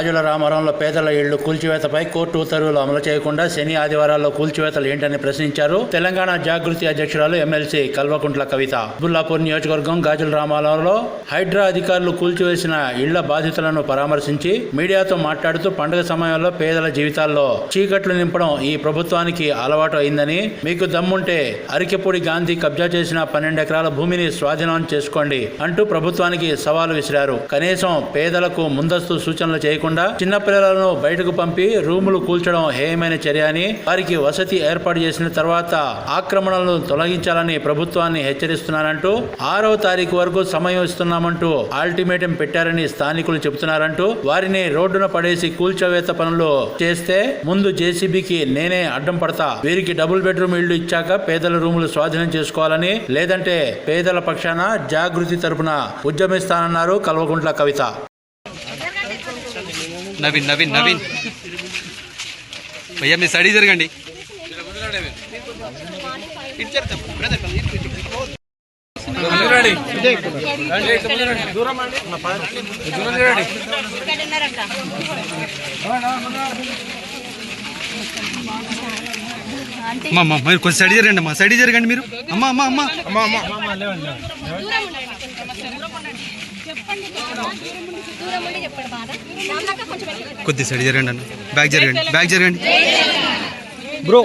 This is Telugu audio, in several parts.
రాజుల రామవరంలో పేదల ఇళ్ళు కూల్చివేతపై కోర్టు ఉత్తర్వులు అమలు చేయకుండా శని ఆదివారాల్లో కూల్చివేతలు ఏంటని ప్రశ్నించారు. తెలంగాణ జాగృతి అధ్యక్షురాలు ఎమ్మెల్సీ కల్వకుంట్ల కవిత. బుల్లాపూర్ నియోజకవర్గం గాజుల రామారంలో హైడ్రా అధికారులు కూల్చివేసిన ఇళ్ళ బాధితులను పరామర్శించి మీడియాతో మాట్లాడుతూ పండుగ సమయంలో పేదల జీవితాల్లో చీకట్లు నింపడం ఈ ప్రభుత్వానికి అలవాటు అయిందని మీకు దమ్ముంటే అరికెపూడి గాంధీ కబ్జా చేసిన పన్నెండు ఎకరాల భూమిని స్వాధీనం చేసుకోండి అంటూ ప్రభుత్వానికి సవాలు విసిరారు. కనీసం పేదలకు ముందస్తు సూచనలు చేయకుండా చిన్నపిల్లలను బయటకు పంపి రూములు కూల్చడం హేయమైన చర్య అని వారికి వసతి ఏర్పాటు చేసిన తర్వాత ఆక్రమణలను తొలగించాలని ప్రభుత్వాన్ని హెచ్చరిస్తున్నారంటూ ఆరవ తారీఖు వరకు సమయం ఇస్తున్నామంటూ ఆల్టిమేటం పెట్టారని స్థానికులు చెబుతున్నారంటూ వారిని రోడ్డున పడేసి కూల్చవేత పనులు చేస్తే ముందు జేసీబీకి నేనే అడ్డం పడతా. వీరికి డబుల్ బెడ్రూమ్ ఇళ్ళు ఇచ్చాక పేదల రూములు స్వాధీనం చేసుకోవాలని లేదంటే పేదల పక్షాన జాగృతి తరపున ఉద్యమిస్తానన్నారు కల్వకుంట్ల కవిత. నవీన్ నవీన్ నవీన్. భయ్యా మీ స్టడీ జరగండి. అమ్మా అమ్మా మీరు కొంచెం స్టడీ జరగండి అమ్మా. స్టడీ జరగండి మీరు. అమ్మా అమ్మా అమ్మా. అమ్మా అమ్మా దూరం కొద్ది స్టడీ జరగండి అన్న. బ్యాగ్ జరగండి బ్యాగ్ జరగండి. బ్రో.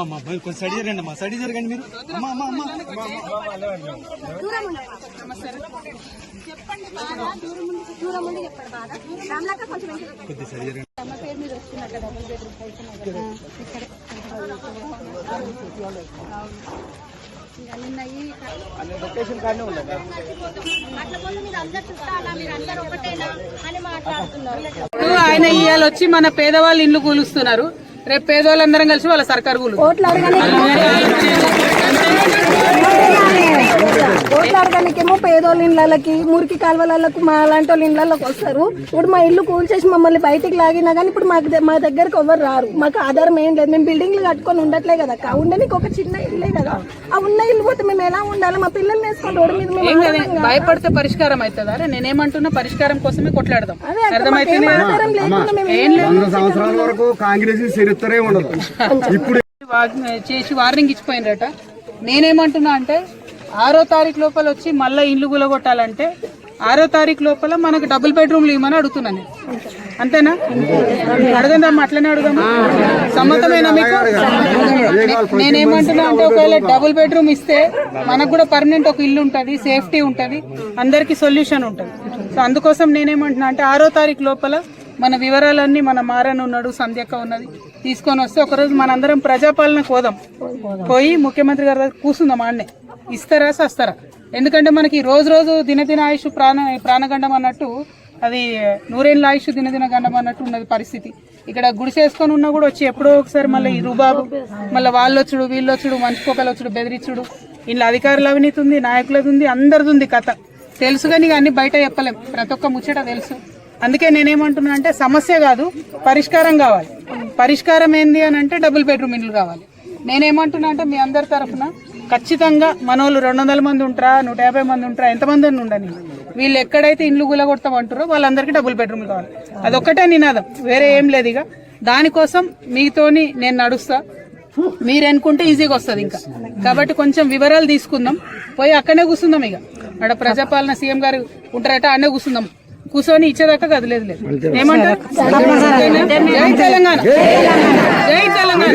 అమ్మా మీరు కొంచెం స్టడీ జరగండి అమ్మా. స్టడీ జరగండి మీరు. అమ్మా అమ్మా అమ్మా. కొద్ది స్టడీ జరగండి. ఇక్కడే. మాట్లాడుతున్నారు. ఇప్పుడు ఆయన ఇవాళ వచ్చి మన పేదవాళ్ళ ఇల్లు కూలుస్తున్నారు. రేపు పేదవాళ్ళందరం కలిసి వాళ్ళ సర్కారు కూలు ఓట్లాడడానికేమో పేదోళ్ళ ఇళ్ళకి మురికి కాలువలకు మా లాంటి వాళ్ళ ఇళ్ళకి వస్తారు. ఇప్పుడు మా ఇల్లు కూల్చేసి మమ్మల్ని బయటికి లాగినా కానీ ఇప్పుడు మాకు మా దగ్గరకు ఎవరు రారు. మాకు ఆధారం ఏం లేదు. మేము బిల్డింగ్లు కట్టుకొని ఉండట్లే కదా అక్క. ఉండనికి ఒక చిన్న ఇల్లే కదా. ఆ ఉన్న ఇల్లు పోతే మేము ఎలా ఉండాలి? మా పిల్లల్ని వేసుకొని రోడ్డు మీద మేము. భయపడితే పరిష్కారం అవుతుందా అరే నేనేమంటున్నా పరిష్కారం కోసమే కొట్లాడదాం. సంవత్సరాల వరకు కాంగ్రెస్ చరిత్రే ఉండదు. ఇప్పుడు చేసి వార్నింగ్ ఇచ్చిపోయినరట. నేనేమంటున్నా అంటే ఆరో తారీఖు లోపల వచ్చి మళ్ళీ ఇల్లు గులగొట్టాలంటే ఆరో తారీఖు లోపల మనకు డబుల్ బెడ్రూమ్లు ఇవ్వమని అడుగుతున్నాను. అంతేనా? అడగందమ్మా అట్లనే అడుగుదామా? సమ్మతమేనా మీకు? నేనేమంటున్నా అంటే ఒకవేళ డబుల్ బెడ్రూమ్ ఇస్తే మనకు కూడా పర్మనెంట్ ఒక ఇల్లు ఉంటుంది సేఫ్టీ ఉంటుంది అందరికి సొల్యూషన్ ఉంటుంది. సో అందుకోసం నేనేమంటున్నా అంటే ఆరో తారీఖు లోపల మన వివరాలన్నీ మన మారన్ ఉన్నాడు సంధ్యక్క ఉన్నది తీసుకొని వస్తే ఒకరోజు మనందరం ప్రజాపాలనకు పోదాం. పోయి ముఖ్యమంత్రి గారి దగ్గర కూర్చుందాం ఆడనే. ఇస్తారా సస్తారా? ఎందుకంటే మనకి రోజు రోజు దినదిన ఆయుష్ ప్రాణ ప్రాణగండం అన్నట్టు అది నూరేళ్ళ ఆయుష్ దినదిన గండం అన్నట్టు ఉన్నది పరిస్థితి. ఇక్కడ గుడిసేసుకొని ఉన్నా కూడా వచ్చి ఎప్పుడో ఒకసారి మళ్ళీ ఈ రుబాబు మళ్ళీ వాళ్ళు వచ్చుడు వీళ్ళు వచ్చుడు వచ్చుడు బెదిరించుడు. ఇంట్లో అధికారుల అవినీతి ఉంది నాయకులది ఉంది అందరిది ఉంది కథ. తెలుసు కానీ అన్ని బయట చెప్పలేం. ప్రతి ఒక్క ముచ్చట తెలుసు. అందుకే నేనేమంటున్నా అంటే సమస్య కాదు పరిష్కారం కావాలి. పరిష్కారం ఏంది అని అంటే డబుల్ బెడ్రూమ్ ఇల్లు కావాలి. నేనేమంటున్నా అంటే మీ అందరి తరఫున ఖచ్చితంగా మనోళ్ళు రెండు వందల మంది ఉంటారా? నూట యాభై మంది ఉంటారా? ఎంతమంది అని ఉండని? వీళ్ళు ఎక్కడైతే ఇండ్లు గులగొడతామంటారో వాళ్ళందరికీ డబుల్ బెడ్రూమ్ కావాలి. అదొక్కటే నినాదం. వేరే ఏం లేదు ఇక. దానికోసం మీతోని నేను నడుస్తా. మీరు అనుకుంటే ఈజీగా వస్తుంది ఇంకా. కాబట్టి కొంచెం వివరాలు తీసుకుందాం. పోయి అక్కడనే కూర్చుందాం ఇక. అక్కడ ప్రజాపాలన సీఎం గారు ఉంటారట అన్నే కూర్చుందాం. కూర్చొని ఇచ్చేదాకా కదలేదు లేదు ఏమంటారు? జై తెలంగాణ. జై తెలంగాణ.